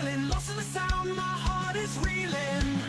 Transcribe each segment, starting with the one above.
Feeling. Lost in the sound. My heart is reeling.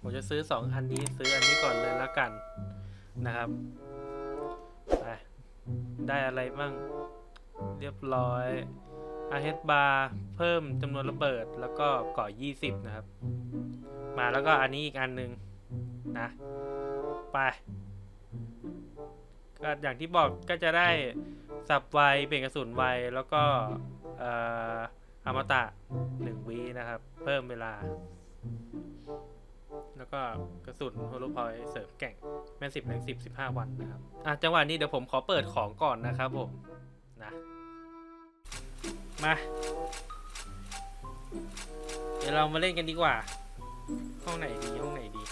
ผมจะซื้อสองอันนี้ซื้ออันนี้ก่อนเลยแล้วกันนะครับไปได้อะไรบ้างเรียบร้อยอาเฮดบาร์เพิ่มจำนวนระเบิดแล้วก็กาะ20 นะครับ มาแล้วก็อันนี้อีกอันหนึ่งนะ ไป ก็อย่างที่บอกก็จะได้สับไวเปลี่ยนกระสุนไวแล้วก็เอ่ออมตะหนึ่งวินะครับ เพิ่มเวลา แล้วก็กระสุนโฮโลพอยเสริมแก่งแม่นสิบแรงสิบสิบห้าวันนะครับ อะจังหวะนี้เดี๋ยวผมขอเปิดของก่อนนะครับผมนะมาเดี๋ยวเรามาเล่นกันดีกว่า ห้องไหนดีห้องไหนดี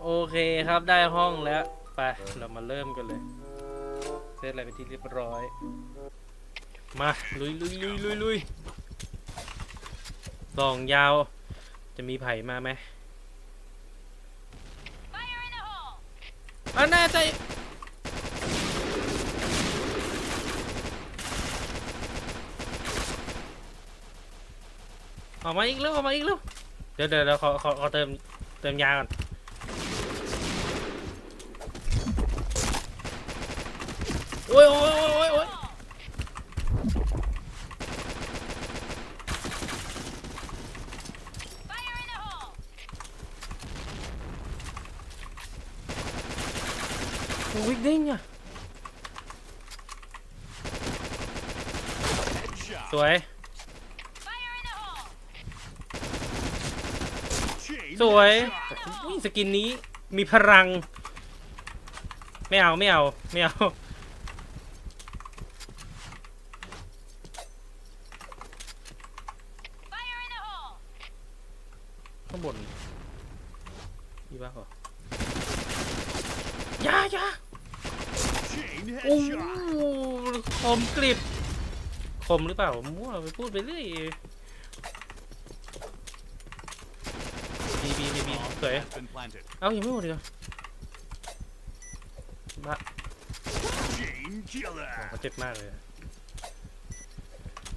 โอเคครับได้ห้องแล้ว ไป เรามาเริ่มกันเลย เซตอะไรเป็นที่เรียบร้อย มา ลุยลุยลุยลุยลุย สองยาว จะมีไผ่มาไหมอันน่ใจออกมาอีกแล้วออกมาอีกแล้วเดี๋ยวเดี๋ยวเดี๋ยวขอขอขอเติมเติมยาก่อนโอ้ยโอ้ย โอ้ย เด้งอะ Headshot. สวย Chain สวย headshot. โอ้โหสกินนี้มีพลัง ไม่เอาไม่เอา ไม่เอา ข้างบนมีบ้างเหรอยายา Chain โอ้ headshot. คมกริบคมหรือเปล่า มั่วไปพูดไปเรื่อยบีบีบีบีสวย Has been planted. เอ้ายังไม่หมดเลยบ้า Chain killer. เขาเจ็บมากเลยอะ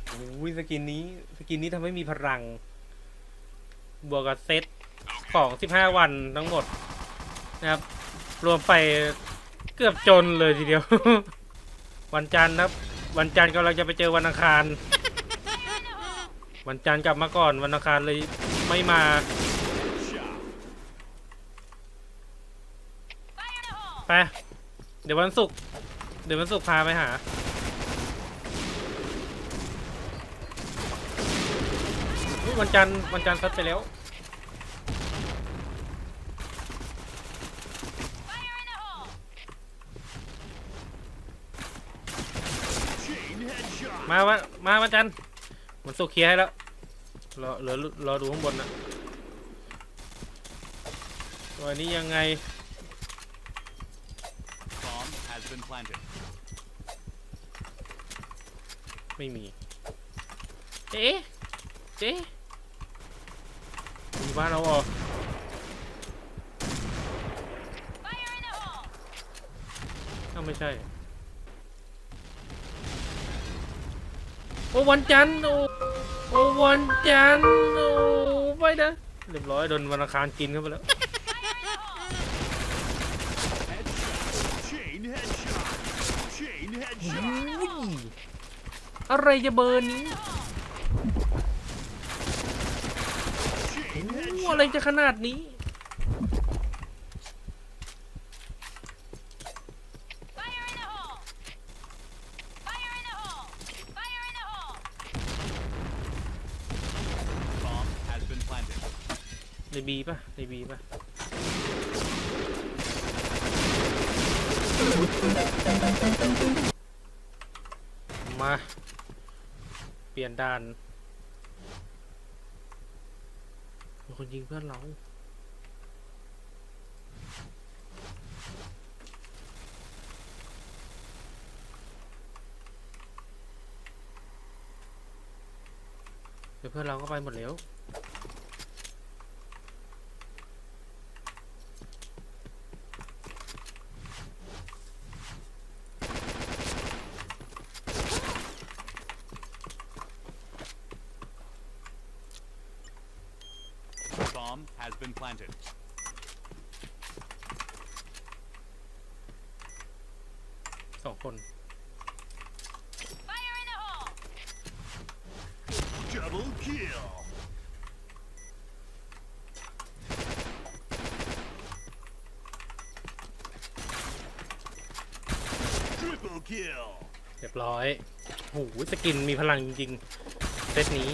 โอ้ยสกินนี้สกินนี้ทำให้มีพลัง บวกกับเซตของ 15 วันทั้งหมดนะครับ รวมไป เกือบจนเลยทีเดียว วันจันทร์ครับ วันจันทร์กำลังจะไปเจอวันอังคาร วันจันทร์กลับมาก่อนวันอังคารเลยไม่มา ไป เดี๋ยววันศุกร์เดี๋ยววันศุกร์พาไปหา วันจันทร์วันจันทร์ซัดไปแล้ว Chain headshot. มาวันมาวันจันทร์วันศุกร์เคลียร์ให้แล้วรอเหลือรอดูข้างบนนะวันนี้ยังไง Bomb has been planted. ไม่มี เจ๊เจ๊มีบ้านเราออกเอ้าไม่ใช่ โอ้วันจันทร์โอ้โอ้วันจันทร์โอ้ไปนะเรียบร้อยโดนวันอังคารกินเข้าไปแล้ว Headshot. Chain headshot. Chain headshot. อะไรจะเบอร์นี้ Chain โอ้ headshot. อะไรจะขนาดนี้ Bomb has been planted. ในบีป่ะในบีป่ะมา เปลี่ยนด่านมีคนยิงเพื่อนเราเดี๋ยวเพื่อนเราก็ไปหมดแล้ว Bomb has been planted. สองคน Double kill. Triple kill. เรียบร้อยโอ้โหสกินมีพลังจริงๆเซตนี้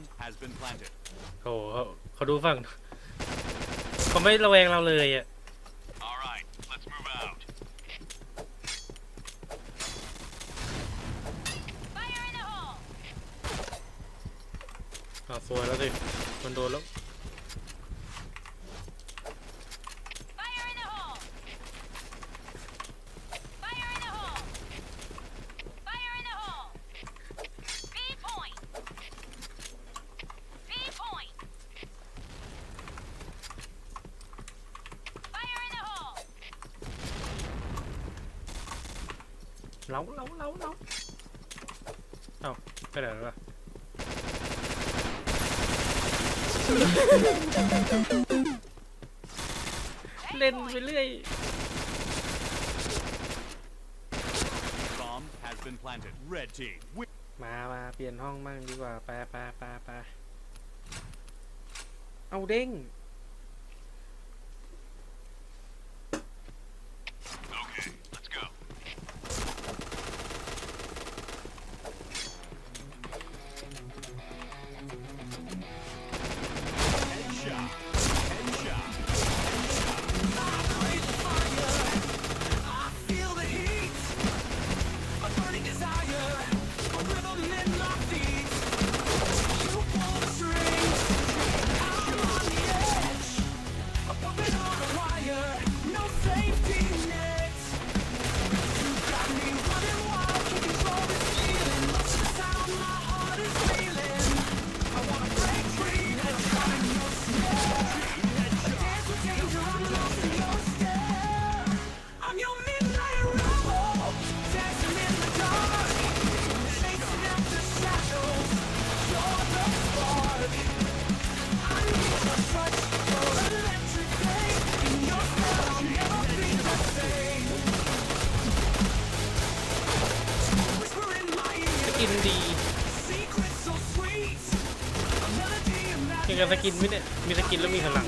Bomb has been planted. โอ้โหเขาดูฝั่งเขาไม่ระแวงเราเลยอะ All right, let's move out. อ้าวสวยแล้วสิ มันโดนแล้ว เล้าเล้าเล้าเล้าเอ้าไปไหนแล้วล่ะเล่นไปเรื่อย Bomb has been planted. Red team. Win. มามาเปลี่ยนห้องมั่งดีกว่าไปไปไปไปเอาเด้ง of เกี่ยวกับสกินไหมเนี่ย มีสกินแล้วมีพลัง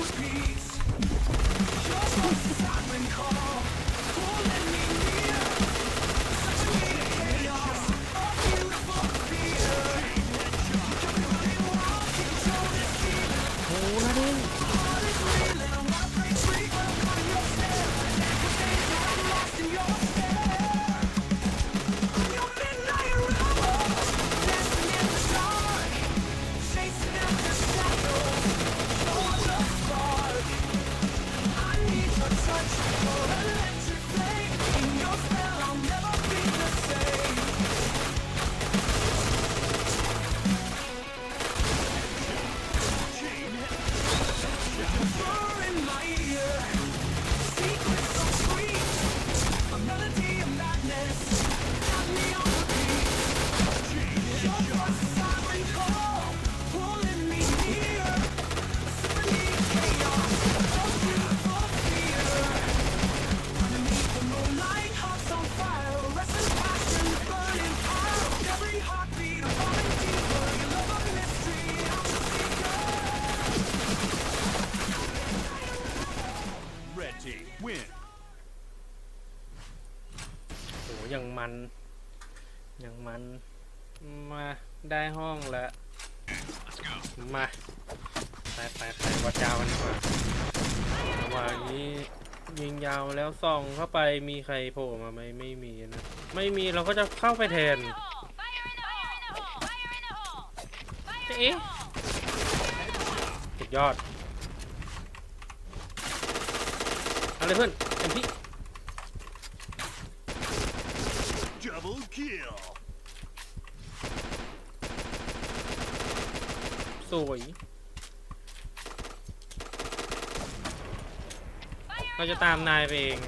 ได้ห้องแล้ว Let's go. มา ไปไปไปวัดยาวกันดีกว่าระหว่างนี้ยิงยาวแล้วส่องเข้าไปมีใครโผล่มาไหมไม่มีนะ ไม่มีเราก็จะเข้าไปแทน เอ๊ะสุดยอดอะไรเพื่อนเต็มที่ Double kill. สวยเราจะตามนายไปเอง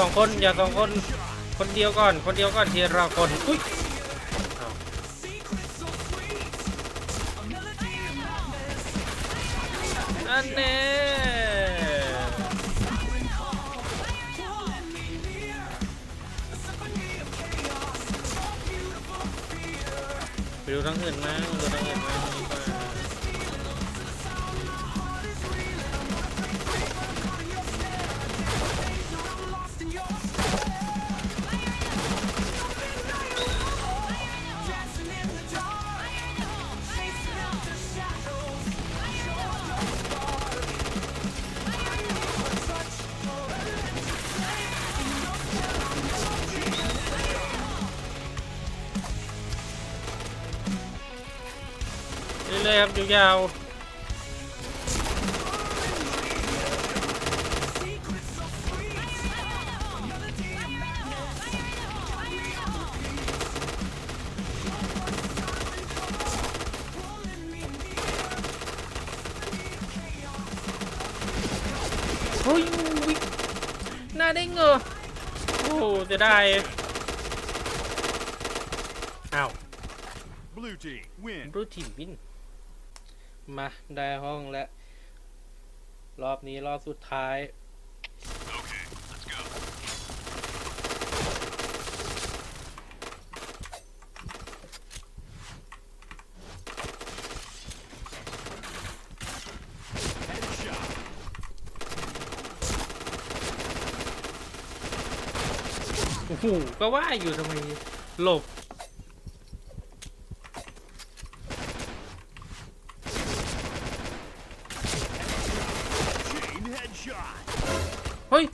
สองคนอย่าสองคน คนเดียวก่อน คนเดียวก่อนทีละคนอุ้ยนั่นแน่ไปดูทั้งอื่นมาดูทั้งอื่นมา เหรอโอ้โหจะได้ Blue team win. มาได้ห้องแล้ว รอบนี้รอบสุดท้าย Okay, let's go. Headshot. โอ้โหก็ว่าอยู่ทำไมหลบ Chain headshot. เฮ้ย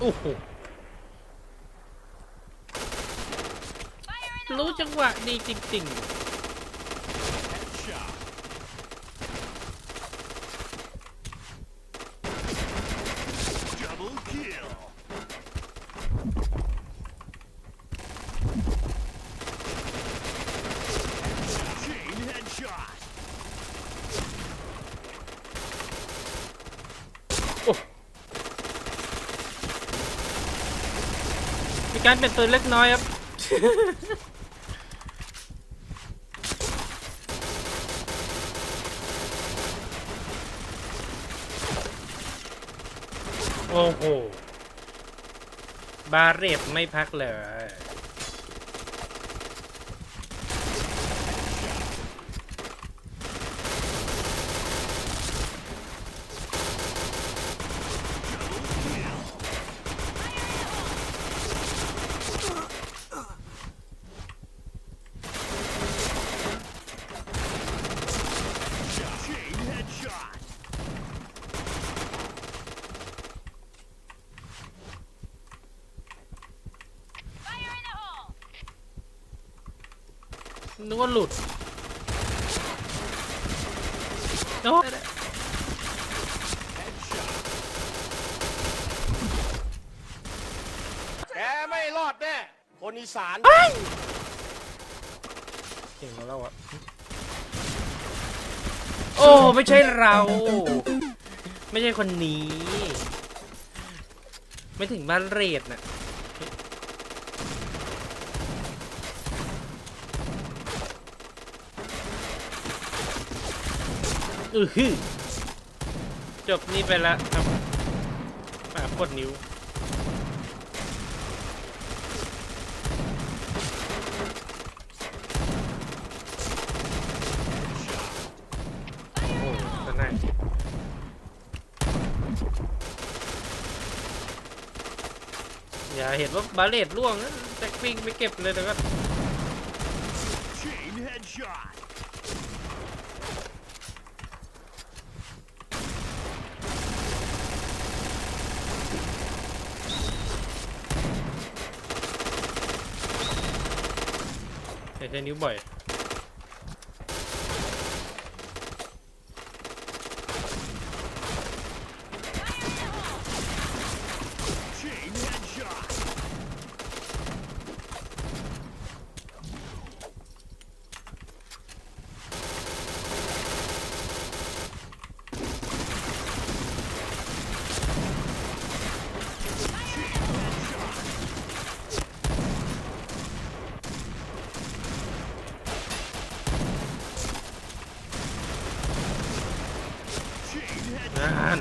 โอ้โห รู้จังหวะดีจริง Headshot. Double kill. Chain headshot. ๆ มีการเปลี่ยนปืนเล็กน้อยครับ โอ้โห บาเรตไม่พักเลย Chain headshot. นึกว่าหลุดโอ้ Headshot. แกไม่รอดแน่คนอีสานเก่งกว่าเราอะโอ้ ไม่ใช่เรา ไม่ใช่คนนี้ ไม่ถึงบ้านเรดน่ะ อือฮึจบนี่ไปแล้วครับหมาปดนิ้ว โอ้สนายอย่าเห็นว่าบาเลตล่วงนะแจ็ควิ่งไปเก็บเลยเดี๋ยวก็ Chain headshot. ใช้ใช้นิ้วบ่อย Chain headshot. นาน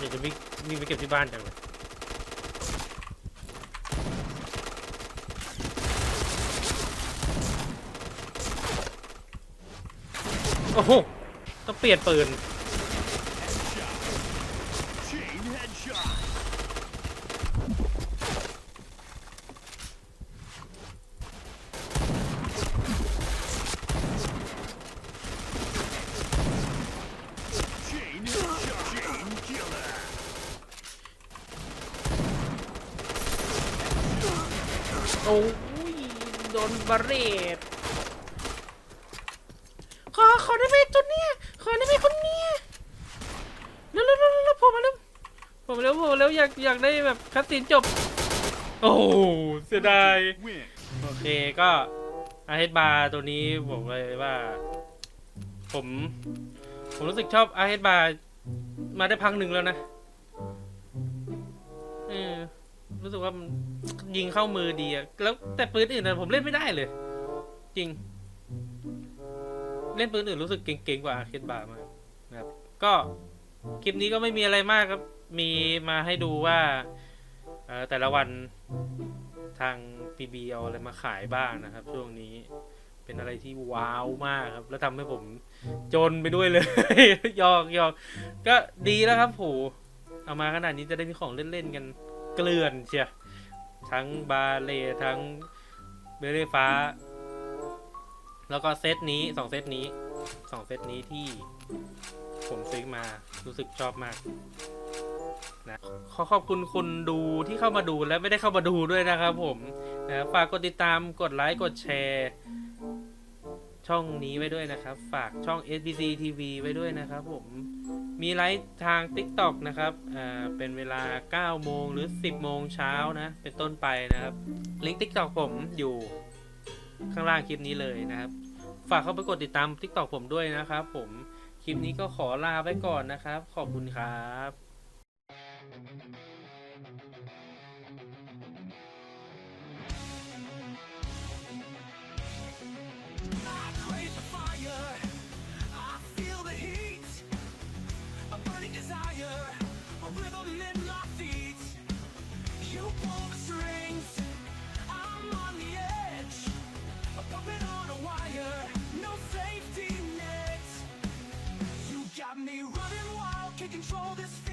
อยากจะวิ่งวิ่งไปเก็บที่บ้านจังเลยโอ้โห ต้องเปลี่ยนปืน Chain headshot. 'Chain headshot. Chain killer. โอ้ย โดน บาเรตขอขอได้ไหมตัวเนี้ยขอได้ไหมคนเนี้ยเร็วเร็วเร็วเร็วผมมาเร็วผมมาเร็วผมมาเร็วอยากอยากได้แบบคัดซีนจบ โอ้โหเสียดาย Win. โอเคก็อาเฮดบาร์ตัวนี้บอกเลยว่า ผม ผมรู้สึกชอบอาเฮดบาร์มาได้พักหนึ่งแล้วนะ รู้สึกว่ามันยิงเข้ามือดีอะแล้วแต่ปืนอื่นนะผมเล่นไม่ได้เลย จริง เล่นปืนอื่นรู้สึกเก่งๆกว่าอาเคดบาร์มากนะครับ ก็คลิปนี้ก็ไม่มีอะไรมากครับ มีมาให้ดูว่าแต่ละวันทาง PB เอาอะไรมาขายบ้างนะครับ ช่วงนี้เป็นอะไรที่ว้าวมากครับ แล้วทำให้ผมจนไปด้วยเลย ยอกยอกก็ดีแล้วครับโหเอามาขนาดนี้จะได้มีของเล่นๆกัน เกลื่อนเชียทั้งบาเลทั้งเบลเล่ฟ้า แล้วก็เซตนี้สองเซตนี้สองเซตนี้ที่ผมซื้อมารู้สึกชอบมากนะขอขอบคุณคนดูที่เข้ามาดูและไม่ได้เข้ามาดูด้วยนะครับผมนะฝากกดติดตามกดไลค์กดแชร์ ช่องนี้ไว้ด้วยนะครับ ฝากช่อง SBC TV ไว้ด้วยนะครับผม มีไลฟ์ทาง TikTok นะครับอ่าเป็นเวลา 9 โมงหรือ 10 โมงเช้านะ เป็นต้นไปนะครับ ลิงก์ TikTok ผมอยู่ข้างล่างคลิปนี้เลยนะครับ ฝากเข้าไปกดติดตาม TikTok ผมด้วยนะครับผม คลิปนี้ก็ขอลาไปก่อนนะครับ ขอบคุณครับ control this